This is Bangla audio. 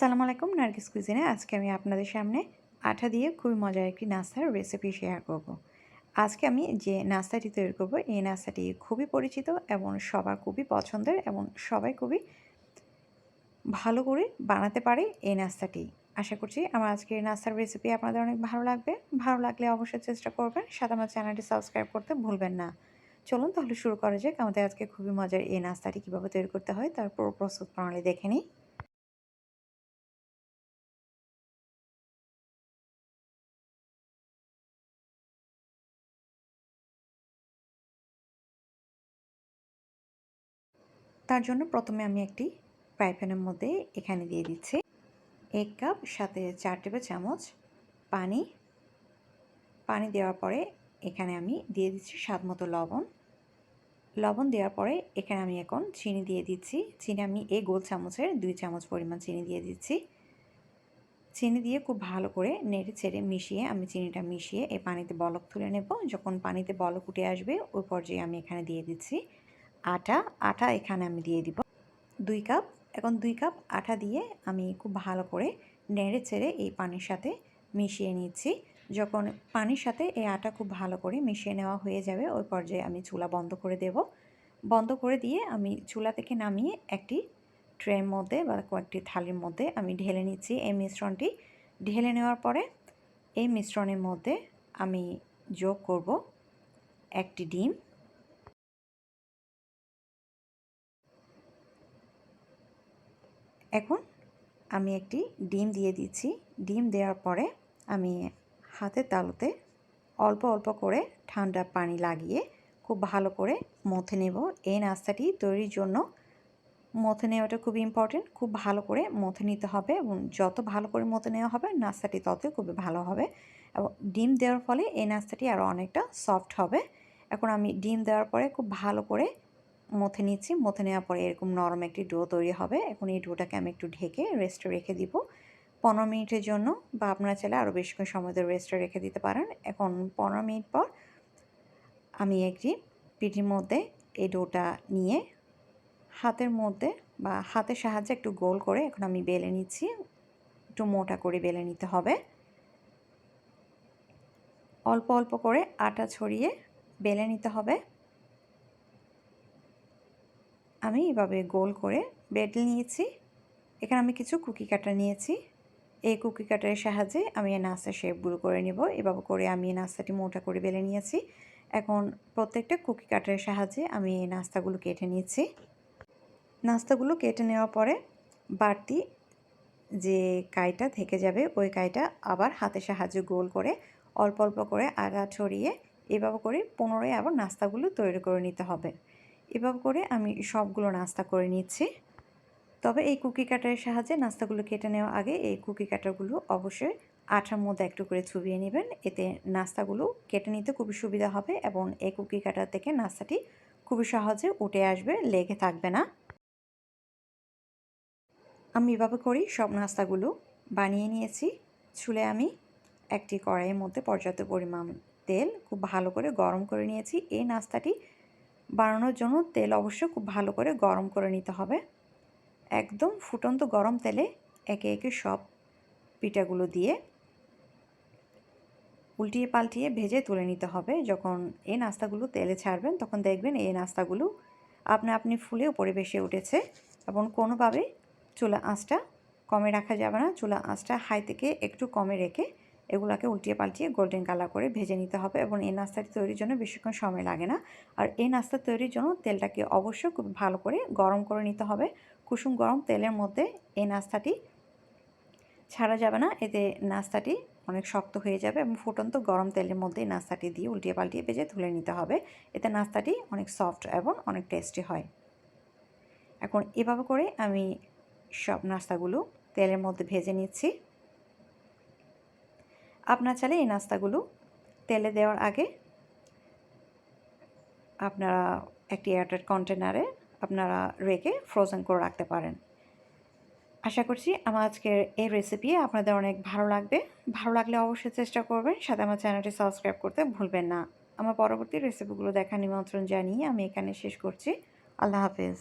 আসসালামু আলাইকুম, নার্গিস কুইজিনে। আজকে আমি আপনাদের সামনে আঠা দিয়ে খুবই মজার একটি নাস্তার রেসিপি শেয়ার করব। আজকে আমি যে নাস্তাটি তৈরি করব, এই নাস্তাটি খুবই পরিচিত এবং সবার খুবই পছন্দের এবং সবাই খুবই ভালো করে বানাতে পারে এই নাস্তাটি। আশা করছি আমার আজকের নাস্তার রেসিপি আপনাদের অনেক ভালো লাগবে। ভালো লাগলে অবশ্যই চেষ্টা করবেন। সাথে আমার চ্যানেলটি সাবস্ক্রাইব করতে ভুলবেন না। চলুন তাহলে শুরু করা যাক। আমাদের আজকে খুবই মজার এই নাস্তাটি কীভাবে তৈরি করতে হয়, তার পুরো প্রস্তুত প্রণালী দেখে নিই। তার জন্য প্রথমে আমি একটি ফ্রাই প্যানের মধ্যে এখানে দিয়ে দিচ্ছি। এক কাপ সাথে চার টেবিল চামচ পানি। পানি দেওয়ার পরে এখানে আমি দিয়ে দিচ্ছি স্বাদ মতো লবণ। লবণ দেওয়ার পরে এখানে আমি এখন চিনি দিয়ে দিচ্ছি। চিনি আমি এই গোল চামচের দুই চামচ পরিমাণ চিনি দিয়ে দিচ্ছি। চিনি দিয়ে খুব ভালো করে নেড়ে ছেড়ে মিশিয়ে আমি চিনিটা মিশিয়ে এই পানিতে বলক তুলে নেব। যখন পানিতে বলক উঠে আসবে, ওই পর্যায়ে আমি এখানে দিয়ে দিচ্ছি। আটা আটা এখানে আমি দিয়ে দিব। দুই কাপ, এখন দুই কাপ আটা দিয়ে আমি খুব ভালো করে নেড়ে ছেড়ে এই পানির সাথে মিশিয়ে নিচ্ছি। যখন পানির সাথে এই আটা খুব ভালো করে মিশিয়ে নেওয়া হয়ে যাবে, ওই পর্যায়ে আমি চুলা বন্ধ করে দেব। বন্ধ করে দিয়ে আমি চুলা থেকে নামিয়ে একটি ট্রের মধ্যে বা কয়েকটি থালির মধ্যে আমি ঢেলে নিচ্ছি এই মিশ্রণটি। ঢেলে নেওয়ার পরে এই মিশ্রণের মধ্যে আমি যোগ করব একটি ডিম। এখন আমি একটি ডিম দিয়ে দিচ্ছি। ডিম দেওয়ার পরে আমি হাতের তালুতে অল্প অল্প করে ঠান্ডা পানি লাগিয়ে খুব ভালো করে মথে নেব। এই নাস্তাটি তৈরির জন্য মথে নেওয়াটা খুব ইম্পর্টেন্ট খুব ভালো করে মথে নিতে হবে এবং যত ভালো করে মথে নেওয়া হবে, নাস্তাটি ততই খুবই ভালো হবে। এবং ডিম দেওয়ার ফলে এই নাস্তাটি আরও অনেকটা সফট হবে। এখন আমি ডিম দেওয়ার পরে খুব ভালো করে মথে নিচ্ছি। মথে নেওয়ার পরে এরকম নরম একটি ডো তৈরি হবে। এখন এই ডোটাকে আমি একটু ঢেকে রেস্টে রেখে দিব। পনেরো মিনিটের জন্য বা আপনারা চাইলে আরও বেশিক্ষণ সময় ধরে রেস্টে রেখে দিতে পারেন। এখন পনেরো মিনিট পর আমি একটি পিঠির মধ্যে এই ডোটা নিয়ে হাতের মধ্যে বা হাতের সাহায্যে একটু গোল করে এখন আমি বেলে নিচ্ছি। একটু মোটা করে বেলে নিতে হবে। অল্প অল্প করে আটা ছড়িয়ে বেলে নিতে হবে। আমি এভাবে গোল করে বেড নিয়েছি। এখানে আমি কিছু কুকি কাটার নিয়েছি। এই কুকি কাটারের সাহায্যে আমি এই নাস্তার শেপগুলো করে নেব। এভাবে করে আমি এই নাস্তাটি মোটা করে বেলে নিয়েছি। এখন প্রত্যেকটা কুকি কাটারের সাহায্যে আমি এই নাস্তাগুলো কেটে নিয়েছি। নাস্তাগুলো কেটে নেওয়ার পরে বাড়তি যে কাইটা থেকে যাবে, ওই কাইটা আবার হাতের সাহায্যে গোল করে অল্প অল্প করে আগা ছড়িয়ে এভাবে করে পুনরায় আবার নাস্তাগুলো তৈরি করে নিতে হবে। এভাবে করে আমি সবগুলো নাস্তা করে নিচ্ছি। তবে এই কুকি কাটারের সাহায্যে নাস্তাগুলো কেটে নেওয়ার আগে এই কুকি কাটারগুলো অবশ্যই আঠার মধ্যে একটু করে চুবিয়ে নেবেন। এতে নাস্তাগুলো কেটে নিতে খুবই সুবিধা হবে এবং এই কুকি কাটার থেকে নাস্তাটি খুবই সহজে উঠে আসবে, লেগে থাকবে না। আমি এভাবে করি সব নাস্তাগুলো বানিয়ে নিয়েছি। ছুলে আমি একটি কড়াইয়ের মধ্যে পর্যাপ্ত পরিমাণ তেল খুব ভালো করে গরম করে নিয়েছি। এই নাস্তাটি বানানোর জন্য তেল অবশ্য খুব ভালো করে গরম করে নিতে হবে। একদম ফুটন্ত গরম তেলে একে একে সব পিঠাগুলো দিয়ে উল্টিয়ে পাল্টিয়ে ভেজে তুলে নিতে হবে। যখন এই নাস্তাগুলো তেলে ছাড়বেন, তখন দেখবেন এই নাস্তাগুলো আপনা আপনি ফুলে উপরে বেশি উঠেছে এবং কোনোভাবে চুলা আঁচটা কমে রাখা যাবে না। চুলা আঁচটা হাই থেকে একটু কমে রেখে এগুলোকে উল্টিয়ে পাল্টিয়ে গোল্ডেন কালার করে ভেজে নিতে হবে এবং এই নাস্তাটি তৈরির জন্য বেশিক্ষণ সময় লাগে না। আর এই নাস্তা তৈরির জন্য তেলটাকে অবশ্যই খুব ভালো করে গরম করে নিতে হবে। কুসুম গরম তেলের মধ্যে এই নাস্তাটি ছাড়া যাবে না, এতে নাস্তাটি অনেক শক্ত হয়ে যাবে এবং ফুটন্ত গরম তেলের মধ্যে নাস্তাটি দিয়ে উল্টিয়ে পাল্টিয়ে ভেজে তুলে নিতে হবে। এতে নাস্তাটি অনেক সফট এবং অনেক টেস্টি হয়। এখন এভাবে করে আমি সব নাস্তাগুলো তেলের মধ্যে ভেজে নিচ্ছি। আপনার চাইলে এই নাস্তাগুলো তেলে দেওয়ার আগে আপনারা একটি এয়ারটাইট কন্টেনারে আপনারা রেখে ফ্রোজেন করে রাখতে পারেন। আশা করছি আমার আজকের এই রেসিপি আপনাদের অনেক ভালো লাগবে। ভালো লাগলে অবশ্যই চেষ্টা করবেন, সাথে আমার চ্যানেলটি সাবস্ক্রাইব করতে ভুলবেন না। আমার পরবর্তী রেসিপিগুলো দেখার নিমন্ত্রণ জানিয়ে আমি এখানে শেষ করছি। আল্লাহ হাফেজ।